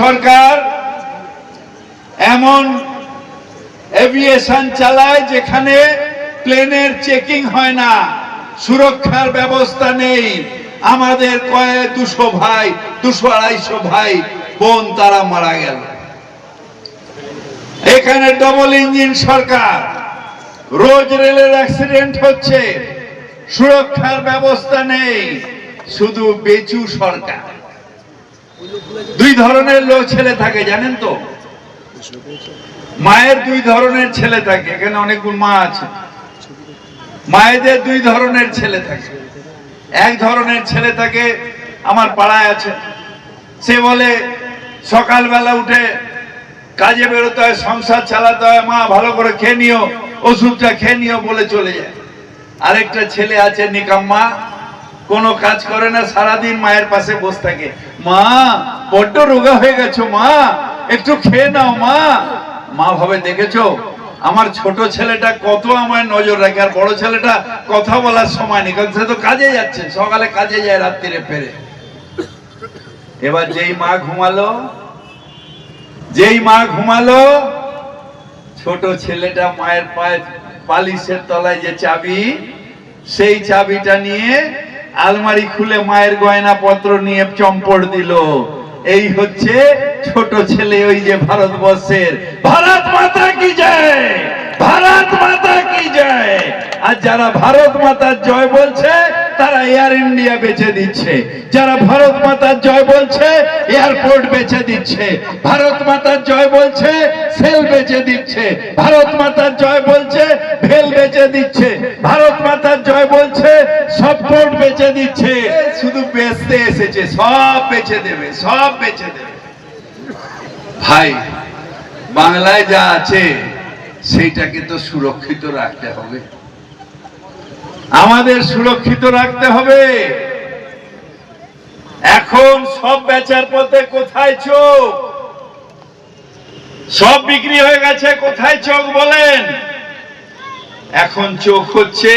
সরকার এমন এভিয়েশন চালায় যেখানে প্লেনের চেকিং হয় না, সুরক্ষার ব্যবস্থা নেই। আমাদের কয়ে দুশো ভাই, দুশো আড়াইশো ভাই, বোন তারা মারা গেল। এখানে ডবল ইঞ্জিন সরকার। রোজ রেলের অ্যাক্সিডেন্ট হচ্ছে, সুরক্ষার ব্যবস্থা নেই, শুধু বেচু সরকার। দুই ধরনের লোক ছেলে থাকে, জানেন তো? মায়ের দুই ধরনের ছেলে থাকে, এখানে অনেকগুলো মা আছে। মায়েদের দুই ধরনের ছেলে থাকে। এক ধরনের ছেলে থাকে, আমার পাড়ায় আছে। সে বলে, সকালবেলা উঠে কাজে বেরোতে হয়, সংসার চালাতে হয়, মা ভালো করে খেয়ে নিও, ওষুধটা খেয়ে নিও বলে চলে যায়। আরেকটা ছেলে আছে নিকাম্মা কোনো কাজ করে না, সারাদিন মায়ের পাশে বসে থাকে। মা, বড্ড রোগা হয়ে গেছো মা, একটু খেয়ে নাও মা। মা ভাবে, দেখেছ? আমার ছোট ছেলেটা কত আমার নজর রাখে, আর বড় ছেলেটা কথা বলার সময় নেই, কারণ সে তো কাজে যাচ্ছে, সকালে কাজে যায়, রাত্রিরে ফেরে। এবার যেই মা ঘুমালো, যেই মা ঘুমালো, ছোট ছেলেটা মায়ের পায়ে পালিশের তলায় যে চাবি, সেই চাবিটা নিয়ে আলমারি খুলে মায়ের গয়না পত্র নিয়ে চম্পট দিল। এই হচ্ছে ছোট ছেলে ওই যে ভারতবর্ষের। ভারত মাতা কি যায় ভারত মাতা কি যায় আর যারা ভারত মাতার জয় বলছে তারা এয়ার ইন্ডিয়া বেচে দিচ্ছে। যারা ভারত মাতার জয় বলছে এয়ারপোর্ট বেচে দিচ্ছে। ভারত মাতার জয় বলছে সেল বেচে দিচ্ছে। ভারত মাতার জয় বলছে ভেল বেচে দিচ্ছে। ভারত মাতার জয় বলছে, সব পোর্ট বেচে দিচ্ছে। শুধু বেচতে এসেছে, সব বেচে দেবে, সব বেচে দেবে। ভাই, বাংলায় যা আছে, সেইটাকে তো সুরক্ষিত রাখতে হবে। আমাদের সুরক্ষিত রাখতে হবে। এখন সব বেচার পথে কোথায় চোখ? সব বিক্রি হয়ে গেছে, কোথায় চোখ বলেন? এখন চোখ হচ্ছে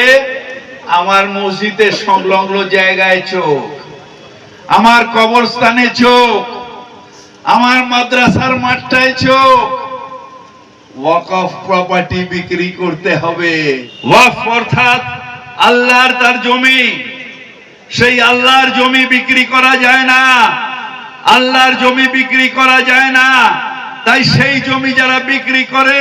আমার মসজিদের সংলগ্ন জায়গায় চোখ, আমার কবরস্থানে চোখ, আমার মাদ্রাসার মাঠটায় চোখ। ওয়াকফ প্রপার্টি বিক্রি করতে হবে। ওয়াকফ অর্থাৎ আল্লাহর তার জমি। সেই আল্লাহর জমি বিক্রি করা যায় না। আল্লাহর জমি বিক্রি করা যায় না। তাই সেই জমি যারা বিক্রি করে,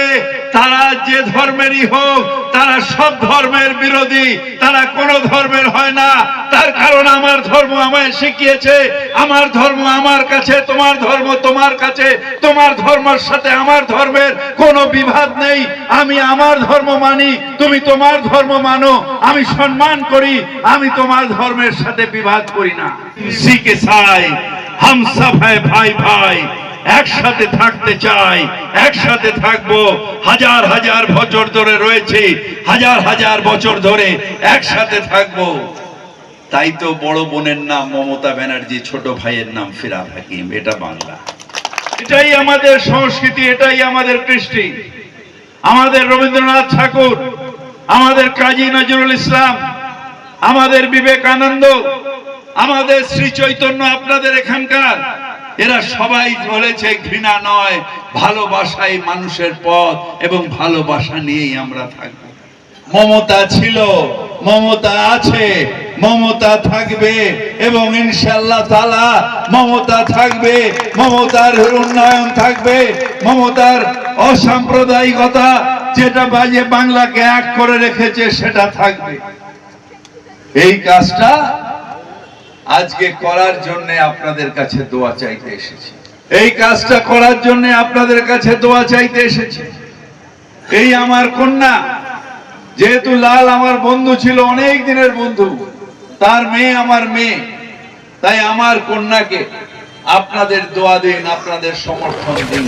তারা যে ধর্মেরই হোক, তারা সব ধর্মের বিরোধী, তারা কোন ধর্মের হয় না। তার কারণ আমার ধর্ম আমায় শিখিয়েছে, আমার ধর্ম আমার কাছে, তোমার ধর্ম তোমার কাছে, তোমার ধর্মের সাথে আমার ধর্মের কোনো বিভাদ নেই। আমি আমার ধর্ম মানি, তুমি তোমার ধর্ম মানো, আমি সম্মান করি, আমি তোমার ধর্মের সাথে বিবাদ করি না। শিখে সাই হাম হ্যায় ভাই ভাই একসাথে থাকতে চাই, একসাথে থাকব। হাজার হাজার বছর ধরে রয়েছে, হাজার হাজার বছর ধরে একসাথে থাকব। তাই তো বড় বোনের নাম মমতা ব্যানার্জি, ছোট ভাইয়ের নাম ফিরাদ হাকিম, এটা বাংলা। এটাই আমাদের সংস্কৃতি, এটাই আমাদের কৃষ্টি। আমাদের রবীন্দ্রনাথ ঠাকুর, আমাদের কাজী নজরুল ইসলাম, আমাদের বিবেকানন্দ, আমাদের শ্রী চৈতন্য আপনাদের এখানকার। এরা সবাই বলেছে, ঘৃণা নয়, ভালোবাসাই মানুষের পথ এবং ভালোবাসা নিয়েই আমরা থাকব। মমতা ছিল, মমতা আছে, মমতা থাকবে এবং ইনশাল্লাহ তালা মমতা থাকবে, মমতার উন্নয়ন থাকবে, মমতার অসাম্প্রদায়িকতা যেটা বাজে বাংলাকে এক করে রেখেছে সেটা থাকবে। এই কাজটা আজকে করার জন্য আপনাদের কাছে দোয়া চাইতে এসেছি। এই কাজটা করার জন্য আপনাদের কাছে দোয়া চাইতে এসেছি। এই আমার কন্যা, যেহেতু লাল আমার বন্ধু ছিল, অনেক দিনের বন্ধু, তার মেয়ে আমার মেয়ে, তাই আমার কন্যাকে আপনাদের দোয়া দিন, আপনাদের সমর্থন দিন।